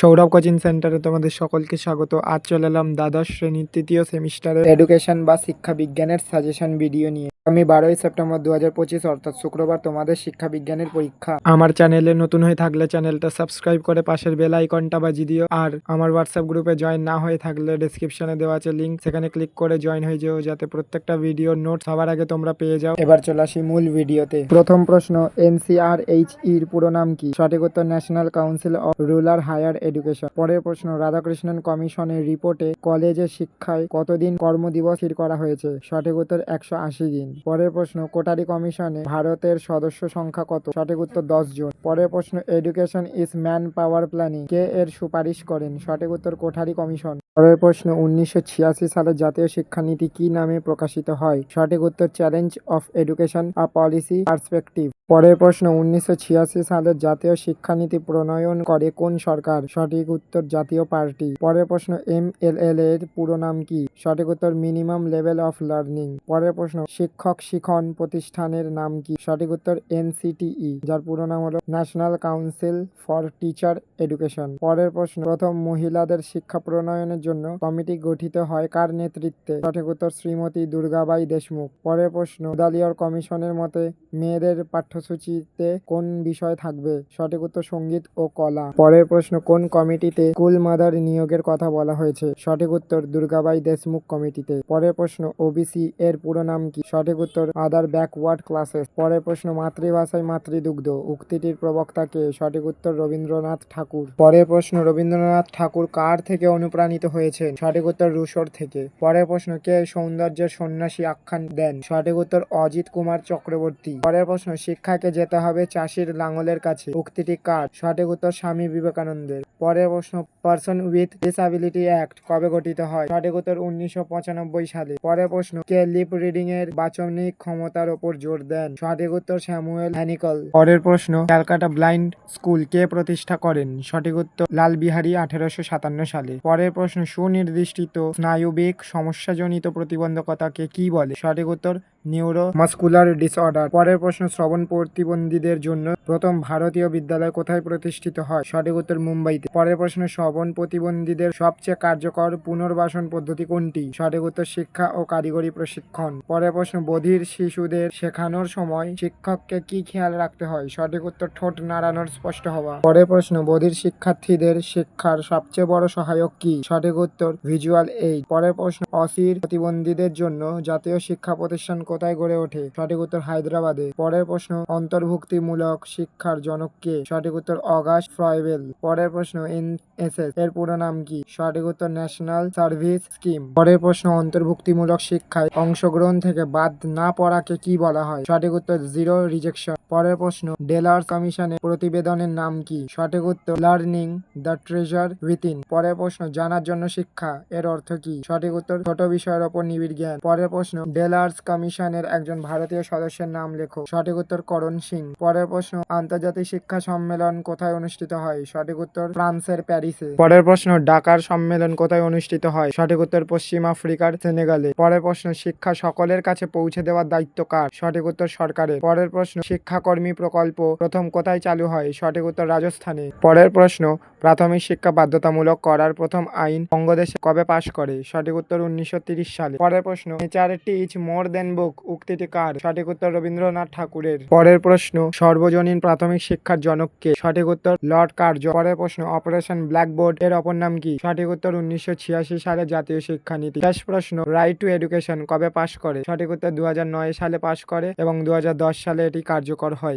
Sourav coaching সেন্টারে তোমাদের সকলকে স্বাগত। আজ চলে এলাম দ্বাদশ শ্রেণির তৃতীয় সেমিস্টারের এডুকেশন বা শিক্ষা বিজ্ঞানের সাজেশন ভিডিও নিয়ে। আমি বারোই সেপ্টেম্বর দু হাজার পঁচিশ, অর্থাৎ শুক্রবার তোমাদের শিক্ষা বিজ্ঞানের পরীক্ষা। আমার চ্যানেলে নতুন হয়ে থাকলে চ্যানেলটা সাবস্ক্রাইব করে পাশের বেল আইকনটা বাজিয়ে দিও। আর আমার হোয়াটসঅ্যাপ গ্রুপে জয়েন না হয়ে থাকলে ডেসক্রিপশনে দেওয়া আছে লিঙ্ক সেখানে ক্লিক করে জয়েন হয়ে যেও, যাতে প্রত্যেকটা ভিডিও নোট সবার আগে তোমরা পেয়ে যাও। এবার চলে আসি মূল ভিডিওতে প্রথম প্রশ্ন এনসিআর এইচ ইর পুরো নাম কি? সঠিক উত্তর national council of rural higher education পরের প্রশ্ন, রাধাকৃষ্ণন কমিশনের রিপোর্টে কলেজে শিক্ষায় কতদিন কর্মদিবস স্থির করা হয়েছে? সঠিক উত্তর, একশো আশি দিন। পরের প্রশ্ন, কোটারি কমিশনে ভারতের সদস্য সংখ্যা কত? সঠিক উত্তর, দশ জন। পরের প্রশ্ন education is man power planning কে এর সুপারিশ করেন? সঠিক উত্তর কোঠারি কমিশন। পরের প্রশ্ন, উনিশশো ছিয়াশি সালে জাতীয় শিক্ষানীতি কি নামে প্রকাশিত হয়? সঠিক উত্তর, challenge of education, a policy perspective. পরের প্রশ্ন, উনিশশো ছিয়াশি সালে জাতীয় শিক্ষানীতি প্রণয়ন করে কোন সরকার? সঠিক উত্তর, জাতীয় পার্টি। পরের প্রশ্ন, এম এল এল এর পুরো নাম কি? সঠিক উত্তর, মিনিমাম লেভেল অফ লার্নিং। পরের প্রশ্ন, শিক্ষক শিখন প্রতিষ্ঠানের নাম কি? সঠিক উত্তর এনসিটিই যার পুরো নাম হলো national council for teacher education. পরের প্রশ্ন, প্রথম মহিলাদের শিক্ষা প্রণয়নের জন্য কমিটি গঠিত হয় কার নেতৃত্বে? সঠিক উত্তর শ্রীমতী দুর্গাবাই দেশমুখ। পরের প্রশ্ন দালিয়র কমিশনের মতে মেয়েদের পাঠ্যসূচিতে কোন বিষয় থাকবে? সঠিক উত্তর সংগীত ও কলা। পরের প্রশ্ন, কোন কমিটিতে স্কুল মাদার নিয়োগের কথা বলা হয়েছে? সঠিক উত্তর, দুর্গাবাই দেশমুখ কমিটিতে। পরের প্রশ্ন, ওবিসি এর পুরো নাম কি? সঠিক উত্তর, আদার ব্যাকওয়ার্ড ক্লাসেস। পরের প্রশ্ন, মাতৃভাষায় মাতৃদুগ্ধ। উক্তিটির প্রবক্তাকে সঠিক উত্তর, রবীন্দ্রনাথ ঠাকুর। পরের প্রশ্ন, রবীন্দ্রনাথ ঠাকুর কার থেকে অনুপ্রাণিত হয়েছেন সঠিক উত্তর রুশোর থেকে। পরের প্রশ্ন, কে সৌন্দর্যের সন্ন্যাসী আখ্যান দেন? সঠিক উত্তর অজিত কুমার চক্রবর্তী। পরের প্রশ্ন, শিক্ষাকে যেতে হবে চাষির লাঙলের কাছে। উক্তিটি কার? সঠিক উত্তর স্বামী বিবেকানন্দের। পরের প্রশ্ন, পার্সন উইথ ডিসাবিলিটি অ্যাক্ট কবে গঠিত হয়? সঠিক উত্তর উনিশশো পঁচানব্বই সালে। পরের প্রশ্ন, কে লিপ রিডিং এর বাচনিক ক্ষমতার ওপর জোর দেন? সঠিক উত্তর স্যামুয়েল হ্যানিকল। পরের প্রশ্ন, ক্যালকাটা ব্লাইন্ড স্কুল কে প্রতিষ্ঠা করেন? সঠিক উত্তর লাল বিহারী আঠারোশো সাতান্ন সালে। পরের প্রশ্ন সুনির্দিষ্ট স্নায়ুবিক সমস্যাজনিত প্রতিবন্ধকতাকে কি বলে? সঠিক উত্তর নিউরো মাস্কুলার ডিসঅর্ডার পরের প্রশ্ন, শ্রবণ প্রতিবন্ধীদের জন্য প্রথম ভারতীয় বিদ্যালয় কোথায় প্রতিষ্ঠিত হয়? সঠিক উত্তর মুম্বাইতে। পরের প্রশ্ন, শ্রবণ প্রতিবন্ধীদের সবচেয়ে কার্যকর পুনর্বাসন পদ্ধতি কোনটি? সঠিক উত্তর, শিক্ষা ও কারিগরি প্রশিক্ষণ। পরের প্রশ্ন, বধির শিশুদের শেখানোর সময় শিক্ষককে কি খেয়াল রাখতে হয়? সঠিক উত্তর, ঠোঁট নাড়ানোর স্পষ্ট হওয়া। পরের প্রশ্ন, বধির শিক্ষার্থীদের শিক্ষার সবচেয়ে বড় সহায়ক কি? সঠিক উত্তর, ভিজুয়াল এইড। পরের প্রশ্ন অসির প্রতিবন্ধীদের জন্য জাতীয় শিক্ষা প্রতিষ্ঠান কোথায় গড়ে ওঠে? সঠিক উত্তর হায়দ্রাবাদে। পরের প্রশ্ন, অন্তর্ভুক্তিমূলক শিক্ষার জনক কে? সঠিক উত্তর, অগাস্ট ফ্রয়েবেল। পরের প্রশ্ন, এনএসএস এর পুরো নাম কি? সঠিক উত্তর, ন্যাশনাল সার্ভিস স্কিম। পরের প্রশ্ন, অন্তর্ভুক্তিমূলক শিক্ষায় অংশগ্রহণ থেকে বাদ না পড়াকে কি বলা হয়? সঠিক উত্তর, জিরো রিজেকশন। পরের প্রশ্ন, ডেলার্স কমিশনের প্রতিবেদনের নাম কি? সঠিক উত্তর, লার্নিং দ্য ট্রেজার উইথিন। পরের প্রশ্ন, জানার জন্য শিক্ষা এর অর্থ কি? সঠিক উত্তর, ছোট বিষয়ের ওপর নিবিড় জ্ঞান। পরের প্রশ্ন, ডেলার্স কমিশনের একজন ভারতীয় সদস্যের নাম লেখো। সঠিক উত্তর, করণ সিং। পরের প্রশ্ন, আন্তর্জাতিক শিক্ষা সম্মেলন কোথায় অনুষ্ঠিত হয়? সঠিক উত্তর, ফ্রান্সের প্যারিসে। পরের প্রশ্ন ডাকার সম্মেলন কোথায় অনুষ্ঠিত হয়? সঠিক উত্তর, পশ্চিম আফ্রিকার সেনেগালে। পরের প্রশ্ন, শিক্ষা সকলের কাছে পৌঁছে দেওয়ার দায়িত্ব কার? সঠিক উত্তর, সরকারের। পরের প্রশ্ন শিক্ষাকর্মী প্রকল্প প্রথম কোথায় চালু হয়? সঠিক উত্তর রাজস্থানে। পরের প্রশ্ন, প্রাথমিক শিক্ষা বাধ্যতামূলক করার প্রথম আইন বঙ্গদেশে কবে পাশ করে? সঠিক উত্তর উনিশশো সালে। পরের প্রশ্ন, নেচার টিচ মোর দেন বুক, উক্তিটি কার? সঠিক উত্তর রবীন্দ্রনাথ ঠাকুরের। পরের প্রশ্ন, সর্বজনীন প্রাথমিক শিক্ষার জনককে সঠিক উত্তর, লর্ড কার্য পরের প্রশ্ন, অপারেশন ব্ল্যাকবোর্ড এর অপর নাম কি? সঠিক উত্তর, উনিশশো ছিয়াশি সালে জাতীয় শিক্ষানীতি। শেষ প্রশ্ন, রাইট টু এডুকেশন কবে পাশ করে? সঠিক উত্তর দু হাজার নয় সালে পাশ করে এবং দু হাজার দশ সালে এটি কার্যকর হয়